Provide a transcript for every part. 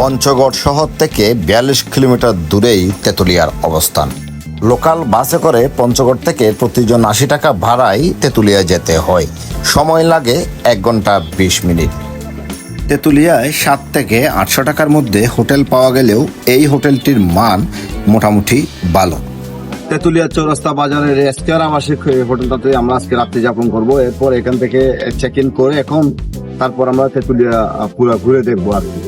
পঞ্চগড় শহর থেকে বিয়াল্লিশ কিলোমিটার দূরেই তেঁতুলিয়ার অবস্থান। লোকাল বাসে করে পঞ্চগড় থেকে প্রতিজন আশি টাকা ভাড়ায় তেঁতুলিয়া যেতে হয়। সময় লাগে এক ঘণ্টা বিশ মিনিট। তেঁতুলিয়ায় সাত থেকে আটশো টাকার মধ্যে হোটেল পাওয়া গেলেও এই হোটেলটির মান মোটামুটি ভালো। তেতুলিয়া চৌরাস্তা বাজারের এসকেআর আবাসিক হোটেলটাতে আমরা আজকে রাত্রি যাপন করব। এরপর এখান থেকে চেক ইন করে এখন তারপর আমরা তেতুলিয়া পুরো ঘুরে দেখব আর কি।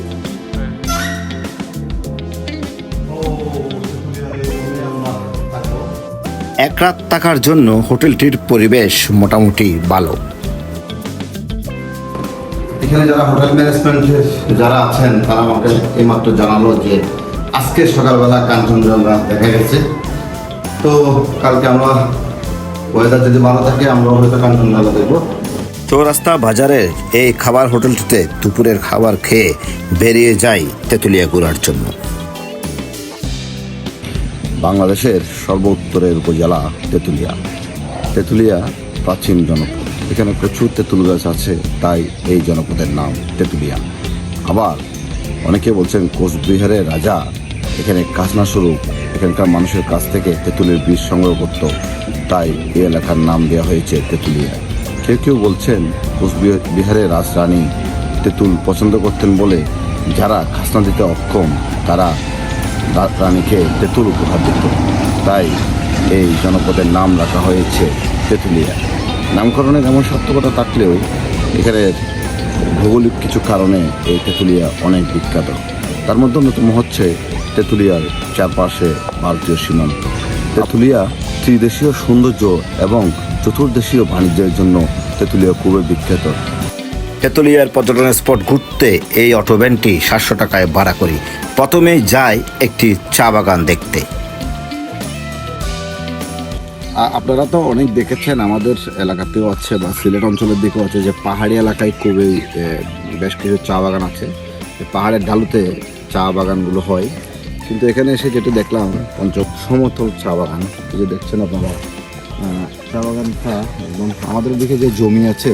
এক রাত থাকার জন্য হোটেলটির পরিবেশ মোটামুটি ভালো। এখানে যারা হোটেল ম্যানেজমেন্টের যারা আছেন তারা আমাকে এইমাত্র জানালো যে আজকে সকালবেলা কাঞ্চনজঙ্ঘা দেখা গেছে। তো কালকে আমরা ওয়েদার যদি ভালো থাকে আমরা হয়তো কাঞ্চনজঙ্ঘা দেখব। চৌরাস্তা বাজারের এই খাবার হোটেলটিতে দুপুরের খাবার খেয়ে বেরিয়ে যাই তেঁতুলিয়া ঘোরার জন্য। বাংলাদেশের সর্ব উত্তরের উপজেলা তেঁতুলিয়া। তেঁতুলিয়া প্রাচীন জনপদ। এখানে প্রচুর তেঁতুল গাছ আছে, তাই এই জনপদের নাম তেঁতুলিয়া। আবার অনেকে বলছেন কোচবিহারের রাজা, এখানে খাজনা স্বরূপ, এখানকার মানুষের কাছ থেকে তেঁতুলের বীজ সংগ্রহ করত, তাই এই এলাকার নাম দেওয়া হয়েছে তেঁতুলিয়া। কেউ কেউ বলছেন কোচবিহারের রাজরানী তেঁতুল পছন্দ করতেন বলে, যারা খাসনা দিতে অক্ষম, তারা রানীকে তেঁতুল উপহার দিত। তাই এই জনপদের নাম রাখা হয়েছে তেঁতুলিয়া। নামকরণের এমন সার্থকতা থাকলেও এখানে ভৌগোলিক কিছু কারণে এই তেঁতুলিয়া অনেক বিখ্যাত। তার মধ্যে অন্যতম হচ্ছে তেঁতুলিয়ার চারপাশে ভারতীয় সীমান্ত। তেঁতুলিয়া ত্রিদেশীয় সৌন্দর্য এবং চতুর্দেশীয় বাণিজ্যের জন্য তেঁতুলিয়া খুবই বিখ্যাত। তেঁতুলিয়ার পর্যটন স্পট ঘুরতে এই অটো ভ্যানটি সাতশো টাকায় ভাড়া করি। প্রথমেই যাই একটি চা বাগান দেখতে। আপনারা তো অনেক দেখেছেন, আমাদের এলাকাতেও আছে বা সিলেট অঞ্চলের দিকেও আছে যে পাহাড়ি এলাকায় খুবই বেশ কিছু চা বাগান আছে। পাহাড়ের ঢালুতে চা বাগানগুলো হয়। কিন্তু এখানে এসে যেটা দেখলাম পঞ্চ সমতল চা বাগান। যে দেখছেন আপনারা চা বাগানটা একদম আমাদের দিকে যে জমি আছে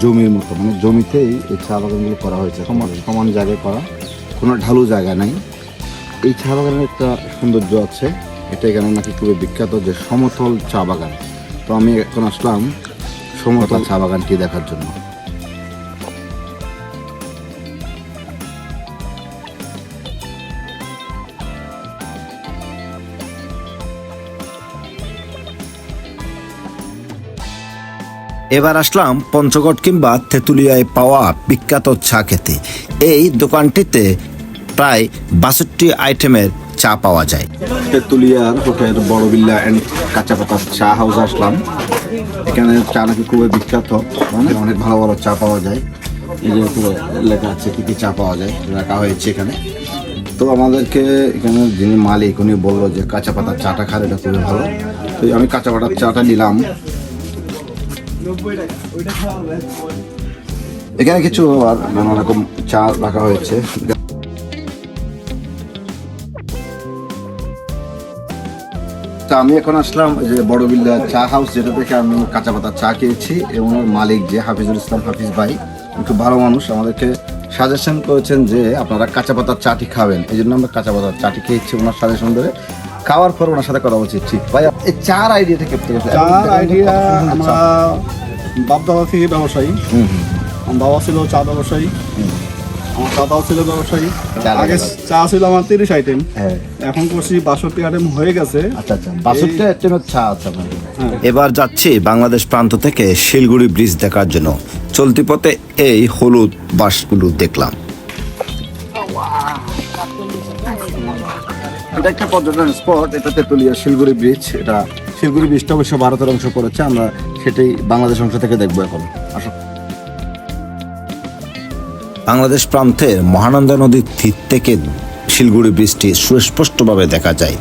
জমির মতো মানে জমিতেই এই চা বাগানগুলো করা হয়েছে। সমান সমান জায়গায় করা। কোনো ঢালু জায়গা নাই। এই চা বাগানের একটা সৌন্দর্য আছে। এটা এখানে নাকি খুবই বিখ্যাত যে সমতল চা বাগান। তো আমি এখন আসলাম সমতল চা বাগানটি দেখার জন্য। এবার আসলাম পঞ্চগড় কিংবা তেঁতুলিয়ায় পাওয়া বিখ্যাত চা খেতে। এই দোকানটিতে প্রায় বাষট্টি আইটেমের চা পাওয়া যায়। তেঁতুলিয়ার হোটেল বড় বিল্লা অ্যান্ড কাঁচা পাতার চা হাউস আসলাম। এখানে চা নাকি খুবই বিখ্যাত। অনেক অনেক ভালো ভালো চা পাওয়া যায়। এই যে লেখা আছে কী কী চা পাওয়া যায়, রাখা হয়েছে এখানে। তো আমাদেরকে এখানে যিনি মালিক, উনি বলল যে কাঁচা পাতার চাটা খালে এটা খুবই ভালো। তো আমি কাঁচা পাতার চাটা নিলাম। এখানে কিছু আর নানা রকম চা রাখা হয়েছে। তা আমি এখন আসলাম যে বড় বিল্লা চা হাউস, যেটা থেকে আমি কাঁচা পাতার চা খেয়েছি এবং মালিক যে হাফিজুল ইসলাম হাফিজ ভাই খুব ভালো মানুষ, আমাদেরকে সাজেশন করেছেন যে আপনারা কাঁচা পাতার চাটি খাবেন। এই জন্য আমরা কাঁচা পাতার চাটি খেয়েছি ওনার সাজেশন ধরে। খাওয়ার পর ওনার সাথে কথা বলছি। ঠিক ভাই এই চার আইডিয়াটা আইডিয়া থেকে চার আইডিয়া আমরা বাপ দাদা থেকে ব্যবসায়ী আমার বাবা ছিল চা ব্যবসায়ী। আমার দাদাও ছিল ব্যবসায়ী। আগে চা ছিল আমার তিরিশ আইটেম হ্যাঁ। এখন করছি বাষট্টি আইটেম হয়ে গেছে। আচ্ছা আচ্ছা বাষট্টি আইটেমের চা আছে এবার যাচ্ছি বাংলাদেশ প্রান্ত থেকে শিলগুড়ি ব্রিজ দেখার জন্য। চলতি পথে এই হলুদ বাসগুলো দেখলাম। এটা একটা পর্যটন স্পট, এটা তেতুলিয়া শিলগুড়ি ব্রিজ এটা শিলগুড়ি ব্রিজটা অবশ্য ভারতের অংশ পড়েছে আমরা সেটাই বাংলাদেশ অংশ থেকে দেখব এখন। আসো। বাংলাদেশ প্রান্তের মহানন্দা নদীর তীর থেকে শিলগুড়ি ব্রিজটি সুস্পষ্টভাবে দেখা যায়।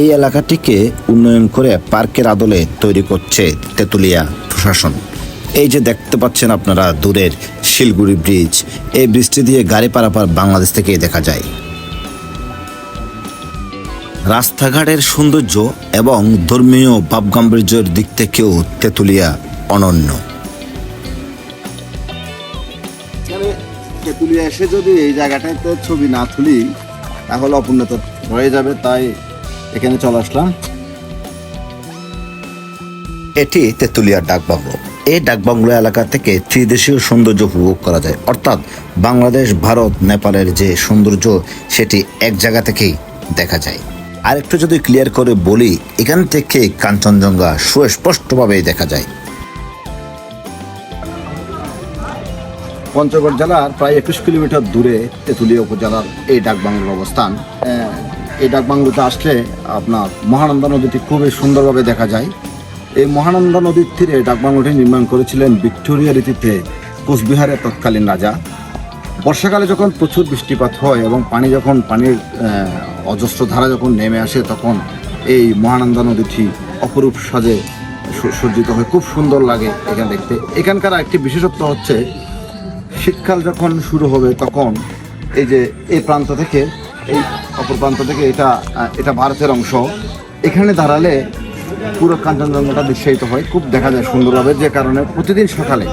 এই এলাকাটিকে উন্নয়ন করে পার্কের আদলে তৈরি করছে তেঁতুলিয়া প্রশাসন। এই যে দেখতে পাচ্ছেন আপনারা দূরের শিলগুড়ি ব্রিজ এই ব্রিজটি দিয়ে গাড়ি পারাপার বাংলাদেশ থেকেই দেখা যায়। রাস্তাঘাটের সৌন্দর্য এবং ধর্মীয় ভাবগাম্ভীর্যের দিক থেকেও তেঁতুলিয়া অনন্য। তেঁতুলিয়া এসে যদি এই জায়গাটাতে ছবি না তুলি তাহলে অপূর্ণত রয়ে যাবে তাই এখানে চলে আসলাম। এটি তেঁতুলিয়ার ডাকবাংলো এই ডাকবাংলো এলাকা থেকে ত্রিদেশীয় সৌন্দর্য উপভোগ করা যায়। অর্থাৎ বাংলাদেশ ভারত নেপালের যে সৌন্দর্য সেটি এক জায়গা থেকেই দেখা যায়। আর একটু যদি ক্লিয়ার করে বলি, এখান থেকে কাঞ্চনজঙ্ঘা সুস্পষ্টভাবেই দেখা যায়। পঞ্চগড় জেলার প্রায় একুশ কিলোমিটার দূরে তেঁতুলিয়া উপজেলার এই ডাকবাংলোর অবস্থান। এই ডাকবাংলোতে আসলে আপনার মহানন্দা নদীটি খুবই সুন্দরভাবে দেখা যায়। এই মহানন্দা নদীর তীরে ডাকবাংলোটি নির্মাণ করেছিলেন ভিক্টোরিয়া রীতিতে কোচবিহারের তৎকালীন রাজা। বর্ষাকালে যখন প্রচুর বৃষ্টিপাত হয় এবং পানি যখন, পানির অজস্র ধারা যখন নেমে আসে, তখন এই মহানন্দা নদীটি অপরূপ সাজে সজ্জিত হয়। খুব সুন্দর লাগে এখানে দেখতে। এখানকার একটি বিশেষত্ব হচ্ছে, শীতকাল যখন শুরু হবে, তখন এই যে এই প্রান্ত থেকে, এই অপর প্রান্ত থেকে এটা এটা ভারতের অংশ। এখানে দাঁড়ালে পুরো কাঞ্চনজঙ্ঘাটা দৃশ্যায়িত হয়। খুব দেখা যায় সুন্দরভাবে, যে কারণে প্রতিদিন সকালে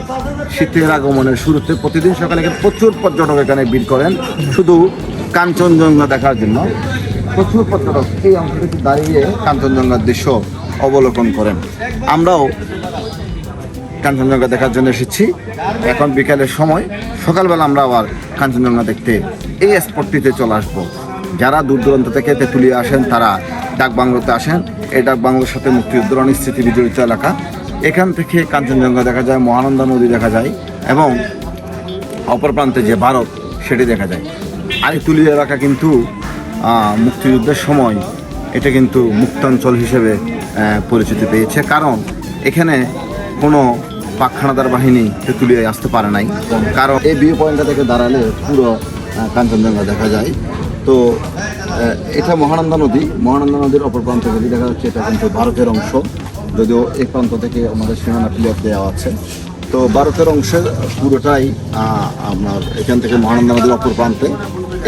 শীতের আগমনের শুরুতে প্রতিদিন সকালে প্রচুর পর্যটক এখানে ভিড় করেন। শুধু কাঞ্চনজঙ্ঘা দেখার জন্য। প্রচুর পর্যটক এই অংশটিতে দাঁড়িয়ে কাঞ্চনজঙ্ঘার দৃশ্য অবলোকন করেন। আমরাও কাঞ্চনজঙ্ঘা দেখার জন্য এসেছি। এখন বিকালের সময়, সকালবেলা আমরা আবার কাঞ্চনজঙ্ঘা দেখতে এই স্পটটিতে চলে আসব। যারা দূর দূরান্ত থেকে তেঁতুলিয়া আসেন, তারা ডাকবাংলোতে আসেন। এই ডাকবাংলোর সাথে মুক্তিযুদ্ধের অনেক স্মৃতি বিজড়িত এলাকা। এখান থেকে কাঞ্চনজঙ্ঘা দেখা যায়, মহানন্দা নদী দেখা যায় এবং অপর প্রান্তে যে ভারত, সেটি দেখা যায়। আর এই তুলিয়া এলাকা কিন্তু মুক্তিযুদ্ধের সময় এটা কিন্তু মুক্তাঞ্চল হিসেবে পরিচিতি পেয়েছে। কারণ এখানে কোনো পাকখানাদার বাহিনী তেঁতুলিয়ায় আসতে পারে নাই। কারণ এই ভিউ পয়েন্টটা থেকে দাঁড়ালে পুরো কাঞ্চনজঙ্ঘা দেখা যায়। তো এটা মহানন্দা নদী। মহানন্দা নদীর অপর প্রান্ত যদি দেখা যাচ্ছে, এটা কিন্তু ভারতের অংশ। যদিও এই প্রান্ত থেকে আমাদের সীমানা ক্লিয়ার দেওয়া আছে। তো ভারতের অংশের পুরোটাই আপনার এখান থেকে মহানন্দা নদীর অপর প্রান্তে।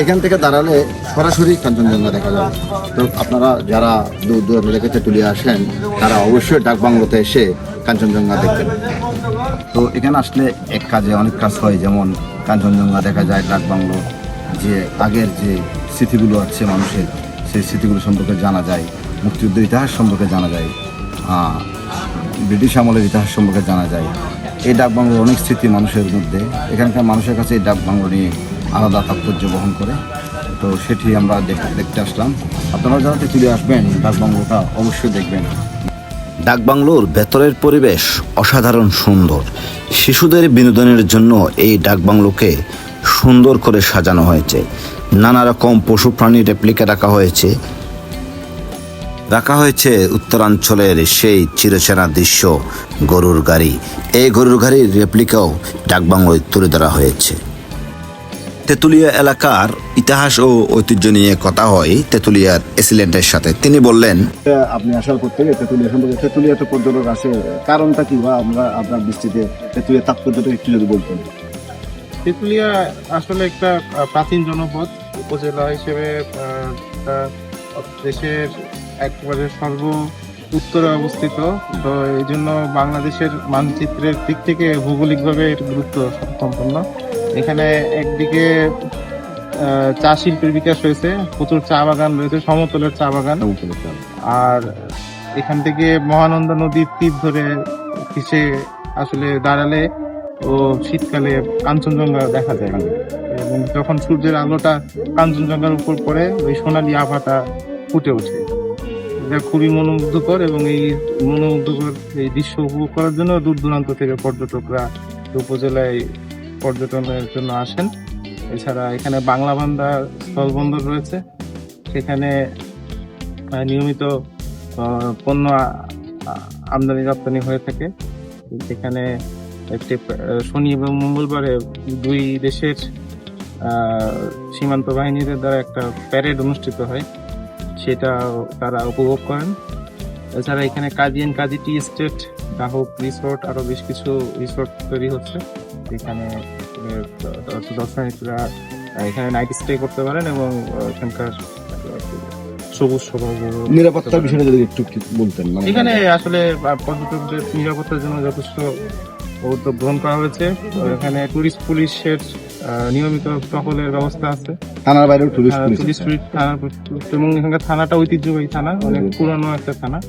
এখান থেকে দাঁড়ালে সরাসরি কাঞ্চনজঙ্ঘা দেখা যায় তো আপনারা যারা দূর দূরান্ত থেকে তেঁতুলিয়া আসেন, তারা অবশ্যই ডাকবাংলোতে এসে কাঞ্চনজঙ্ঘা দেখবেন। তো এখানে আসলে এক কাজে অনেক কাজ হয়, যেমন কাঞ্চনজঙ্ঘা দেখা যায় ডাকবাংলো যে আগের যে স্মৃতিগুলো আছে মানুষের, সেই স্মৃতিগুলো সম্পর্কে জানা যায়, মুক্তিযুদ্ধের ইতিহাস সম্পর্কে জানা যায় ব্রিটিশ আমলের ইতিহাস সম্পর্কে জানা যায়। এই ডাকবাংলোর অনেক স্মৃতি মানুষের মধ্যে, এখানকার মানুষের কাছে এই ডাকবাংলো নিয়ে আলাদা তাৎপর্য বহন করে। তো সেটি আমরা দেখ- দেখতে আসলাম। আপনারা যারা তেঁতুলিয়া আসবেন, ডাকবাংলোটা অবশ্যই দেখবেন। ডাকবাংলোর ভেতরের পরিবেশ অসাধারণ সুন্দর। শিশুদের বিনোদনের জন্য এই ডাকবাংলোকে সুন্দর করে সাজানো হয়েছে। নানা রকম পশু প্রাণীর রেপ্লিকা রাখা হয়েছে। রাখা হয়েছে উত্তরাঞ্চলের সেই চিরচেনা দৃশ্য গরুর গাড়ি। এই গরুর গাড়ির রেপ্লিকাও ডাকবাংলোয় তুলে ধরা হয়েছে। তেঁতুলিয়া এলাকার ইতিহাস ও ঐতিহ্য নিয়ে কথা হয় তেঁতুলিয়ার এসিলেন্টের সাথে। তিনি বললেন আপনি আসার করতে গিয়ে তেঁতুলিয়া সম্পর্কে তেঁতুলিয়া তো পর্যটক আসে কারণটা কি বা আমরা আপনার দৃষ্টিতে তেঁতুলিয়া তাৎপর্যটা একটু যদি বলতেন। তেঁতুলিয়া আসলে একটা প্রাচীন জনপদ। উপজেলা হিসেবে দেশের একেবারে সর্ব উত্তরে অবস্থিত। তো এই জন্য বাংলাদেশের মানচিত্রের দিক থেকে ভৌগোলিকভাবে এর গুরুত্ব সম্পন্ন। এখানে একদিকে চা শিল্পের বিকাশ হয়েছে। প্রচুর চা বাগান রয়েছে সমতলের চা বাগান। আর এখান থেকে মহানন্দা নদীর তীর ধরে কিসে আসলে দাঁড়ালে ও শীতকালে কাঞ্চনজঙ্ঘা দেখা যায়। যখন সূর্যের আলোটা কাঞ্চনজঙ্ঘার উপর পড়ে, ওই সোনালী আভাটা ফুটে ওঠে। এটা খুবই মনোমুগ্ধকর এবং এই মনোমুগ্ধকর এই দৃশ্য উপভোগ করার জন্য দূর দূরান্ত থেকে পর্যটকরা উপজেলায় পর্যটনের জন্য আসেন। এছাড়া এখানে বাংলা বান্দা স্থলবন্দর রয়েছে। সেখানে নিয়মিত পণ্য আমদানি রপ্তানি হয়ে থাকে। সেখানে শনি এবং মঙ্গলবারে দুই দেশের সীমান্ত বাহিনীদের দ্বারা একটা প্যারেড অনুষ্ঠিত হয়। সেটা তারা উপভোগ করেন। এছাড়া এখানে Kazi and Kazi tea estate গ্রাহক রিসোর্ট আরও বেশ কিছু রিসোর্ট তৈরি হচ্ছে। এখানে দর্শনার্থীরা এখানে নাইট স্টে করতে পারেন এবং এখানকার সবুজ নিরাপত্তার যদি একটু বলতেন মানে এখানে আসলে পর্যটকদের নিরাপত্তার জন্য যথেষ্ট উদ্যোগ গ্রহণ করা হয়েছে। এখানে টুরিস্ট পুলিশের নিয়মিত টহলের ব্যবস্থা আছে। থানার বাইরেও টুরিস্ট পুলিশ এবং এখানকার থানাটা ঐতিহ্যবাহী থানা অনেক পুরানো একটা থানা।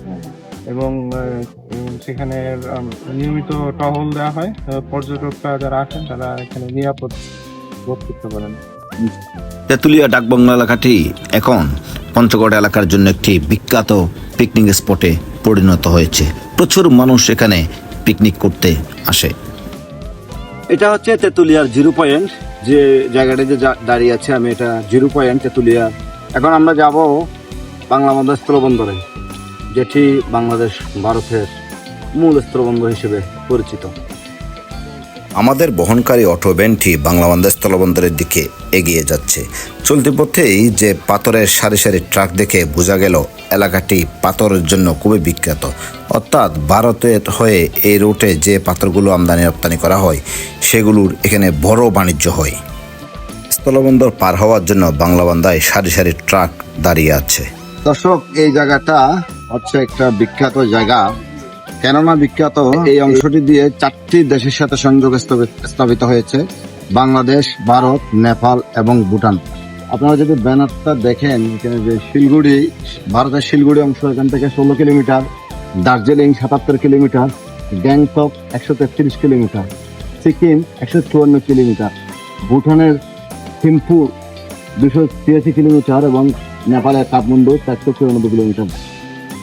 এবং আহ, সেখানে নিয়মিত টহল দেওয়া হয়। পর্যটকরা যারা আসেন তারা এখানে নিরাপদ বোধ করতে পারেন তেঁতুলিয়া ডাকবাংলা এলাকাটি এখন পঞ্চগড় এলাকার জন্য একটি বিখ্যাত পিকনিক স্পটে পরিণত হয়েছে। প্রচুর মানুষ এখানে পিকনিক করতে আসে। এটা হচ্ছে তেঁতুলিয়ার জিরো পয়েন্ট, যে জায়গাটা যে দাঁড়িয়ে আছে, আমি এটা জিরো পয়েন্ট তেঁতুলিয়া। এখন আমরা যাব বাংলা বান্ধব স্থলবন্দরে, যেটি বাংলাদেশ ভারতের মূল স্থলবন্দর হিসেবে পরিচিত। আমাদের বহনকারী অটো ভ্যানটি বাংলাবান্ধা স্থলবন্দরের দিকে এগিয়ে যাচ্ছে। চলতি পথেই যে পাথরের সারি সারি ট্রাক দেখে বোঝা গেল, এলাকাটি পাথরের জন্য খুবই বিখ্যাত। অর্থাৎ ভারতের হয়ে এই রুটে যে পাথরগুলো আমদানি রপ্তানি করা হয়, সেগুলোর এখানে বড় বাণিজ্য হয়। স্থলবন্দর পার হওয়ার জন্য বাংলাবান্ধায় সারি সারি ট্রাক দাঁড়িয়ে আছে। দর্শক, এই জায়গাটা হচ্ছে একটা বিখ্যাত জায়গা। কেননা বিখ্যাত এই অংশটি দিয়ে চারটি দেশের সাথে সংযোগ স্থাপিত- হয়েছে, বাংলাদেশ, ভারত, নেপাল এবং ভুটান। আপনারা যদি ব্যানারটা দেখেন, এখানে যে শিলগুড়ি, ভারতের শিলগুড়ি অংশ, এখান থেকে ষোলো কিলোমিটার, দার্জিলিং সাতাত্তর কিলোমিটার, গ্যাংটক একশো তেত্রিশ কিলোমিটার, সিকিম একশো চুয়ান্ন কিলোমিটার, ভুটানের থিম্পু দুশো তিরাশি কিলোমিটার এবং নেপালের কাঠমান্ডু চারশো চুরানব্বই কিলোমিটার।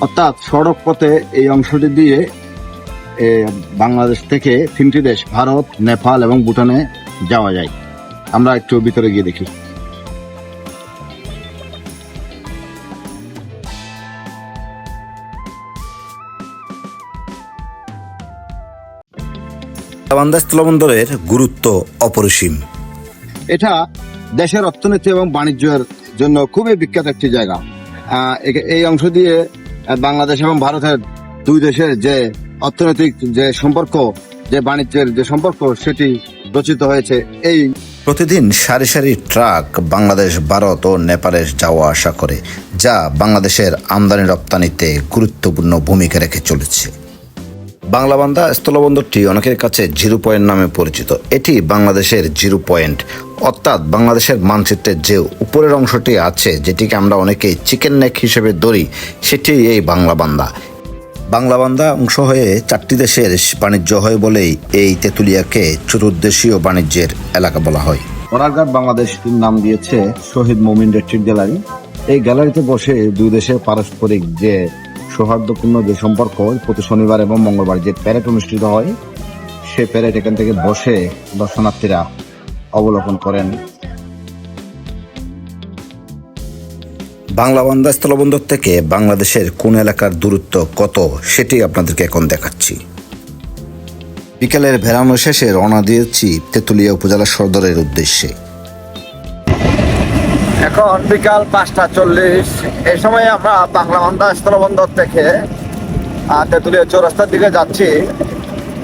অর্থাৎ সড়ক পথে এই অংশটি দিয়ে বাংলাদেশ থেকে তিনটি দেশ ভারত নেপাল এবং ভুটানে যাওয়া যায়। আমরা একটু ভিতরে গিয়ে দেখি। স্থলবন্দরের গুরুত্ব অপরিসীম। এটা দেশের অর্থনীতি এবং বাণিজ্যের জন্য খুবই বিখ্যাত একটি জায়গা। আহ, এই অংশ দিয়ে বাংলাদেশ এবং ভারতের দুই দেশের যে অর্থনৈতিক যে সম্পর্ক, যে বাণিজ্যের যে সম্পর্ক, সেটি রচিত হয়েছে। এই প্রতিদিন সারি সারি ট্রাক বাংলাদেশ, ভারত ও নেপালের যাওয়া আসা করে, যা বাংলাদেশের আমদানি রপ্তানিতে গুরুত্বপূর্ণ ভূমিকা রেখে চলেছে। বাংলাবান্ধা স্থলবন্দরটি অনেকের কাছে জিরো পয়েন্ট নামে পরিচিত। এটি বাংলাদেশের জিরো পয়েন্ট। অর্থাৎ বাংলাদেশের মানচিত্রের যে উপরের অংশটি আছে, যেটিকে আমরা অনেকেই চিকেন নেক হিসেবে ধরি, সেটি এই বাংলাবান্ধা। বাংলাবান্ধা অংশ হয়ে চারটি দেশের বাণিজ্য হয় বলেই এই তেঁতুলিয়াকে চতুর্দেশীয় বাণিজ্যের এলাকা বলা হয়। বরারঘাট বাংলাদেশটির নাম দিয়েছে শহীদ মোমিন রেট্রিট গ্যালারি। এই গ্যালারিতে বসে দুই দেশের পারস্পরিক যে সৌহার্দ্যপূর্ণ যে সম্পর্ক প্রতি শনিবার এবং মঙ্গলবার যে প্যারেড অনুষ্ঠিত হয় সে প্যারেড এখান থেকে বসে দর্শনার্থীরা অবলোকন করেন। বাংলা বাংলাবান্ধা স্থলবন্দর থেকে বাংলাদেশের কোন এলাকার দূরত্ব কত সেটি আপনাদেরকে এখন দেখাচ্ছি। বিকেলের ভেড়ানো শেষে রওনা দিয়েছি তেঁতুলিয়া উপজেলা সদরের উদ্দেশ্যে। এখন বিকাল পাঁচটা চল্লিশ। এই সময় আমরা বাংলা বাংলাবান্ধা স্থলবন্দর থেকে তেঁতুলিয়া চৌরাস্তার দিকে যাচ্ছি।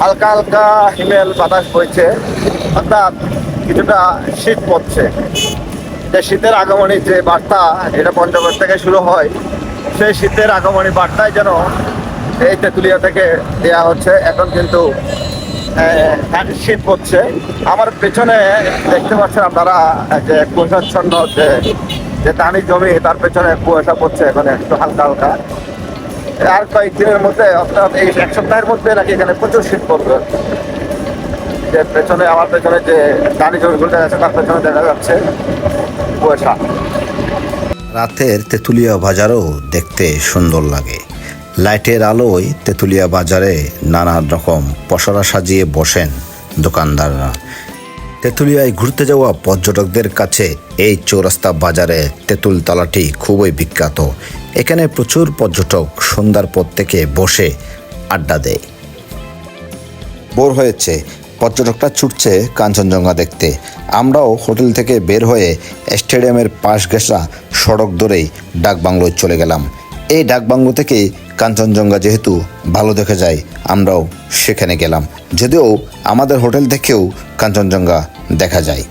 হালকা হালকা হিমেল বাতাস বইছে, অর্থাৎ কিছুটা শীত পড়ছে। যে শীতের আগমনী যে বার্তা এটা পঞ্চগড় থেকে শুরু হয়, সেই শীতের আগমনী বার্তায় যেন এই তেঁতুলিয়া থেকে দেওয়া হচ্ছে। এখন কিন্তু শীত পড়ছে আমার পেছনে দেখতে পাচ্ছেন আপনারা, যে কুয়াশাচ্ছন্ন যে যে ধানি জমি, তার পেছনে কুয়াশা পড়ছে এখানে একটু হালকা হালকা। আর কয়েকদিনের মধ্যে, অর্থাৎ এই এক সপ্তাহের মধ্যে নাকি এখানে প্রচুর শীত পড়বে। যে পেছনে, আমার পেছনে যে ধানি জমিগুলো দেখা যাচ্ছে তার পেছনে দেখা যাচ্ছে কুয়াশা। রাতের তেঁতুলিয়া বাজারও দেখতে সুন্দর লাগে। লাইটের আলোয় তেঁতুলিয়া বাজারে নানা রকম পসরা সাজিয়ে বসেন দোকানদাররা। তেঁতুলিয়ায় ঘুরতে যাওয়া পর্যটকদের কাছে এই চৌরাস্তা বাজারে তেঁতুল তলাটি খুবই বিখ্যাত। এখানে প্রচুর পর্যটক সন্ধ্যার পর থেকে বসে আড্ডা দেয়। বোর হয়েছে, পর্যটকরা ছুটছে কাঞ্চনজঙ্ঘা দেখতে। আমরাও হোটেল থেকে বের হয়ে স্টেডিয়ামের পাশ ঘেঁষা সড়ক ধরেই ডাকবাংলোয় চলে গেলাম। এই ডাকবাংলো থেকে কাঞ্চনজঙ্ঘা যেহেতু ভালো দেখে যায়, আমরাও সেখানে গেলাম। যদিও আমাদের হোটেল থেকেও কাঞ্চনজঙ্ঘা দেখা যায়।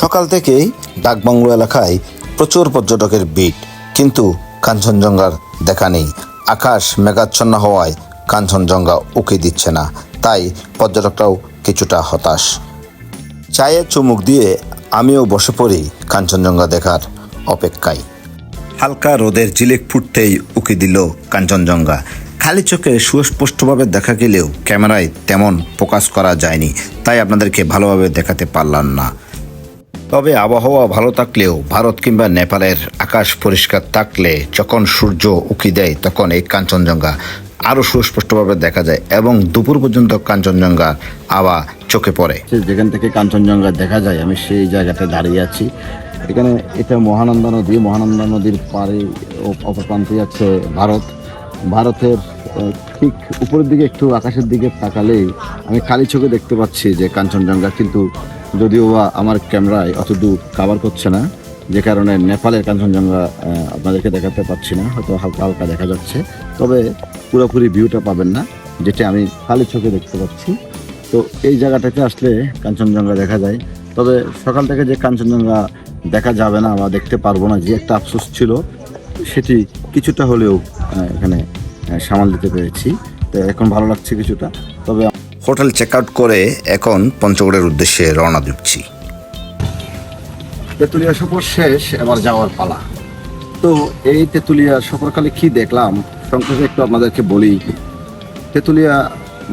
সকাল থেকেই ডাকবাংলো এলাকায় প্রচুর পর্যটকের ভিড়, কিন্তু কাঞ্চনজঙ্ঘার দেখা নেই। আকাশ মেঘাচ্ছন্ন হওয়ায় কাঞ্চনজঙ্ঘা উকি দিচ্ছে না, তাই পর্যটকরাও কিছুটা হতাশ। চায়ে চুমুক দিয়ে আমিও বসে পড়ি কাঞ্চনজঙ্ঘা দেখার অপেক্ষায়। হালকা রোদের জিলেক ফুটতেই উকি দিল কাঞ্চনজঙ্ঘা। খালি চোখে সুস্পষ্টভাবে দেখা গেলেও ক্যামেরায় তেমন ফোকাস করা যায়নি, তাই আপনাদেরকে ভালোভাবে দেখাতে পারলাম না। তবে আবহাওয়া ভালো থাকলেও ভারত কিংবা নেপালের আকাশ পরিষ্কার থাকলে যখন সূর্য উকি দেয় তখন এই কাঞ্চনজঙ্ঘা আরও সুস্পষ্টভাবে দেখা যায় এবং দুপুর পর্যন্ত কাঞ্চনজঙ্ঘা আবা চোখে পড়ে। যেখান থেকে কাঞ্চনজঙ্ঘা দেখা যায়, আমি সেই জায়গাতে দাঁড়িয়ে আছি। এখানে এটা মহানন্দা নদী। মহানন্দা নদীর ও- অপর আছে ভারত। ভারতের ঠিক উপরের দিকে একটু আকাশের দিকে তাকালেই আমি খালি চোখে দেখতে পাচ্ছি যে কাঞ্চনজঙ্ঘা। কিন্তু যদিও বা আমার ক্যামেরায় অতদূর কাভার করছে না, যে কারণে নেপালের কাঞ্চনজঙ্ঘা আপনাদেরকে দেখাতে পাচ্ছি না। হয়তো হালকা হালকা দেখা যাচ্ছে। তবে পুরোপুরি ভিউটা পাবেন না, যেটা আমি খালি চোখে দেখতে পাচ্ছি। তো এই জায়গাটাতে আসলে কাঞ্চনজঙ্ঘা দেখা যায়। তবে সকাল থেকে যে কাঞ্চনজঙ্ঘা দেখা যাবে না বা দেখতে পারব না যে একটা আফসোস ছিল সেটি কিছুটা হলেও এখানে সামাল দিতে পেরেছি। তো এখন ভালো লাগছে কিছুটা তবে হোটেল চেক আউট করে এখন পঞ্চগড়ের উদ্দেশ্যে রওনা দিচ্ছি। তেঁতুলিয়া সফর শেষ এবার যাওয়ার পালা। তো এই তেঁতুলিয়া সফরকালে কি দেখলাম? সংক্ষেপে একটু আপনাদেরকে বলি। তেঁতুলিয়া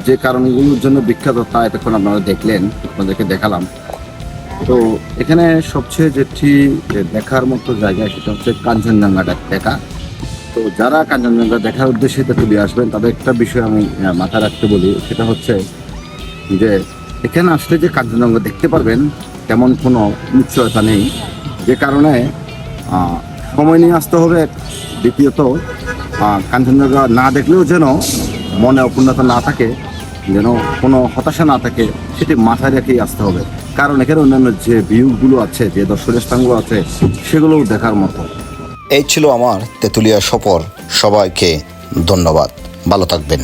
যে কারণগুলোর জন্য বিখ্যাত তা এতক্ষণ আপনারা দেখলেন আপনাদেরকে দেখালাম। তো এখানে সবচেয়ে যেটি দেখার মতো জায়গা সেটা হচ্ছে কাঞ্চনজঙ্ঘাটা দেখা। তো যারা কাঞ্চনজঙ্ঘা দেখার উদ্দেশ্যে তেঁতুলিয়া আসবেন, তাদের একটা বিষয় আমি মাথায় রাখতে বলি, সেটা হচ্ছে যে এখানে আসলে যে কাঞ্চনজঙ্ঘা দেখতে পারবেন, তেমন কোনো নিশ্চয়তা নেই। যে কারণে সময় নিয়ে আসতে হবে। দ্বিতীয়ত কাঞ্চনজঙ্ঘা না দেখলেও যেন মনে অপূর্ণতা না থাকে, যেন কোনো হতাশা না থাকে, সেটি মাথায় রেখেই আসতে হবে। কারণ এখানে অন্যান্য যে ভিউগুলো আছে, যে দর্শনীয় স্থানগুলো আছে, সেগুলোও দেখার মতো। এই ছিল আমার তেঁতুলিয়া সফর। সবাইকে ধন্যবাদ। ভালো থাকবেন।